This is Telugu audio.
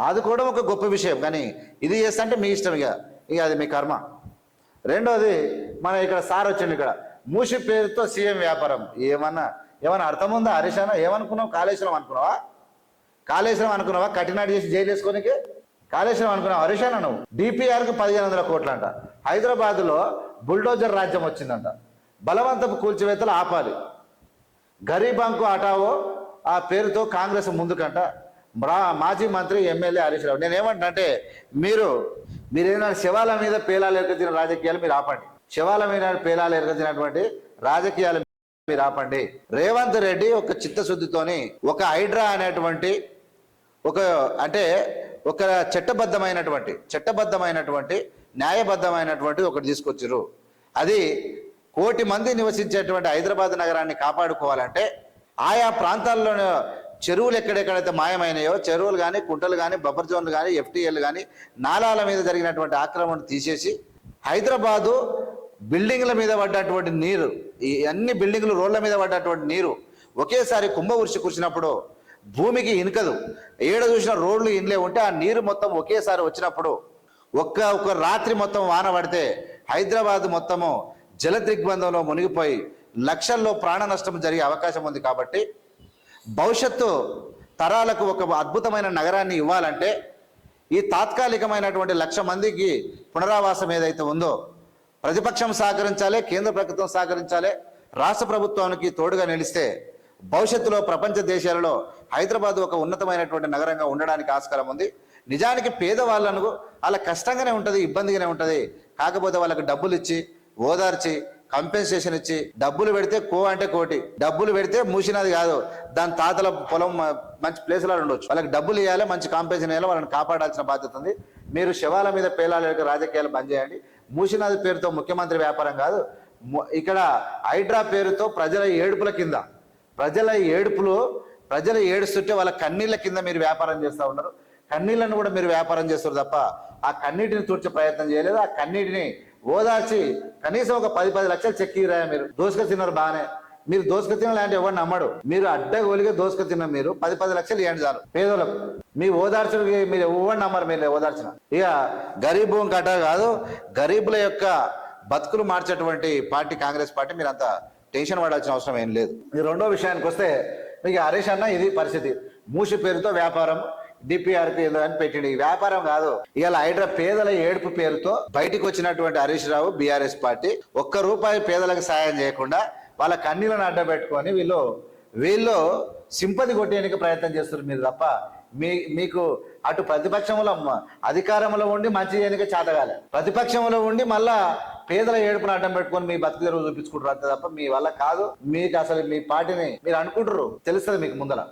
ఆదుకోవడం ఒక గొప్ప విషయం. కానీ ఇది చేస్తా అంటే మీ ఇష్టం ఇక. ఇక అది మీ కర్మ. రెండోది మన ఇక్కడ సార్ వచ్చింది ఇక్కడ. మూసి పేరుతో సీఎం వ్యాపారం. ఏమన్నా ఏమన్నా అర్థం ఉందా? హరీష్ ఏమనుకున్నావు? కాళేశ్వరం అనుకున్నావా? కాళేశ్వరం అనుకున్నావా? కఠినాడు చేసి జైలు వేసుకోనికి? కాళేశ్వరం అనుకున్నావు? హరీష్ నువ్వు. డిపిఆర్కి పదిహేను వందల కోట్లు అంట హైదరాబాద్లో బుల్డోజర్ రాజ్యం వచ్చిందంట. బలవంతపు కూల్చివేతలు ఆపాలి. గరీబాంకు అటావో ఆ పేరుతో కాంగ్రెస్ ముందుకంట. మా మాజీ మంత్రి ఎమ్మెల్యే హరీష్ రావు. నేను ఏమంటున్నా మీరు మీరేమైనా శవాల శివాల మీద పేలాలు ఎరగతిన రాజకీయాలు మీరు ఆపండి. శివాల మీద పేలాలు ఎరగతినటువంటి రాజకీయాలు మీరు ఆపండి. రేవంత్ రెడ్డి ఒక చిత్తశుద్ధితోని ఒక హైడ్రా అనేటువంటి ఒక అంటే ఒక చట్టబద్ధమైనటువంటి చట్టబద్ధమైనటువంటి న్యాయబద్ధమైనటువంటి ఒకటి తీసుకొచ్చారు అది కోటి మంది నివసించేటువంటి హైదరాబాద్ నగరాన్ని కాపాడుకోవాలంటే ఆయా ప్రాంతాల్లో చెరువులు ఎక్కడెక్కడైతే మాయమైనాయో చెరువులు కానీ కుంటలు కానీ బఫర్ జోన్లు కానీ ఎఫ్టీఎల్ కానీ నాలాల మీద జరిగినటువంటి ఆక్రమణ తీసేసి హైదరాబాదు బిల్డింగ్ల మీద పడ్డటువంటి నీరు ఈ అన్ని బిల్డింగ్లు రోడ్ల మీద పడ్డటువంటి నీరు ఒకేసారి కుంభ కుంభవృష్టి కూర్చున్నప్పుడు భూమికి ఇనకదు. ఏడ చూసిన రోడ్లు ఇన్లే ఉంటే ఆ నీరు మొత్తం ఒకేసారి వచ్చినప్పుడు ఒక్క ఒక రాత్రి మొత్తం వాన పడితే హైదరాబాద్ మొత్తము జల దిగ్బంధంలో మునిగిపోయి లక్షల్లో ప్రాణ నష్టం జరిగే అవకాశం ఉంది కాబట్టి భవిష్యత్తు తరాలకు ఒక అద్భుతమైన నగరాన్ని ఇవ్వాలంటే ఈ తాత్కాలికమైనటువంటి లక్ష మందికి పునరావాసం ఏదైతే ఉందో ప్రతిపక్షం సహకరించాలి కేంద్ర ప్రభుత్వం సహకరించాలి రాష్ట్ర ప్రభుత్వానికి తోడుగా నిలిస్తే భవిష్యత్తులో ప్రపంచ దేశాలలో హైదరాబాద్ ఒక ఉన్నతమైనటువంటి నగరంగా ఉండడానికి ఆస్కారం ఉంది. నిజానికి పేదవాళ్ళను అలా కష్టంగానే ఉంటుంది ఇబ్బందిగానే ఉంటుంది. కాకపోతే వాళ్ళకి డబ్బులు ఇచ్చి ఓదార్చి కంపెన్సేషన్ ఇచ్చి డబ్బులు పెడితే కో అంటే కోటి డబ్బులు పెడితే మూసినది కాదు. దాని తాతల పొలం మంచి ప్లేస్లో ఉండొచ్చు. వాళ్ళకి డబ్బులు ఇవ్వాలి మంచి కాంపెన్సేషన్ ఇవ్వాలి వాళ్ళని కాపాడాల్సిన బాధ్యత ఉంది. మీరు శవాల మీద పేలాల యొక్క రాజకీయాలు బంద్ చేయండి. మూసినది పేరుతో ముఖ్యమంత్రి వ్యాపారం కాదు. ఇక్కడ హైడ్రా పేరుతో ప్రజల ఏడుపుల కింద ప్రజల ఏడుపులు ప్రజలు ఏడుస్తుంటే వాళ్ళ కన్నీళ్ళ కింద మీరు వ్యాపారం చేస్తూ ఉన్నారు. కన్నీళ్ళను కూడా మీరు వ్యాపారం చేస్తారు తప్ప ఆ కన్నీటిని తూర్చే ప్రయత్నం చేయలేదు. ఆ కన్నీటిని ఓదార్చి కనీసం ఒక పది పది లక్షలు చెక్ ఇరాయా మీరు? దోసుక తిన్నారు బాగానే మీరు దోసుక తిన లాంటి ఎవరు నమ్మడు. మీరు అడ్డగోలిగా దోసుక తిన్న మీరు పది పది లక్షలు ఇవ్వండి చాలు. పేదోళ్ళకు. మీ ఓదార్చుడికి మీరు ఎవరు నమ్మరు మీరు ఓదార్చిన. ఇక గరీబు కట కాదు గరీబుల యొక్క బతుకులు మార్చేటువంటి పార్టీ కాంగ్రెస్ పార్టీ మీరు అంత టెన్షన్ పడాల్సిన అవసరం ఏం లేదు. ఈ రెండో విషయానికి వస్తే మీకు హరీష్ అన్న ఇది పరిస్థితి. మూసి పేరుతో వ్యాపారం. డిపిఆర్కి అని పెట్టిండు. ఈ వ్యాపారం కాదు. ఇవాళ హైడ్రా పేదల ఏడుపు పేరుతో బయటికి వచ్చినటువంటి హరీష్ రావు బీఆర్ఎస్ పార్టీ ఒక్క రూపాయి పేదలకు సాయం చేయకుండా వాళ్ళ కన్నీలను అడ్డబెట్టుకొని వీళ్ళు వీళ్ళు సింపతి కొట్టేయడానికి ప్రయత్నం చేస్తున్నారు మీరు తప్ప మీ మీకు అటు ప్రతిపక్షంలో అధికారంలో ఉండి మంచి చేయడానికి చేతగాలి ప్రతిపక్షంలో ఉండి మళ్ళా పేదల ఏడుపును అడ్డం పెట్టుకొని మీ బతుకు తెరువు చూపించుకుంటారు అంతే తప్ప మీ వల్ల కాదు. మీకు అసలు మీ పార్టీని మీరు అనుకుంటారు తెలుస్తుంది మీకు ముందర.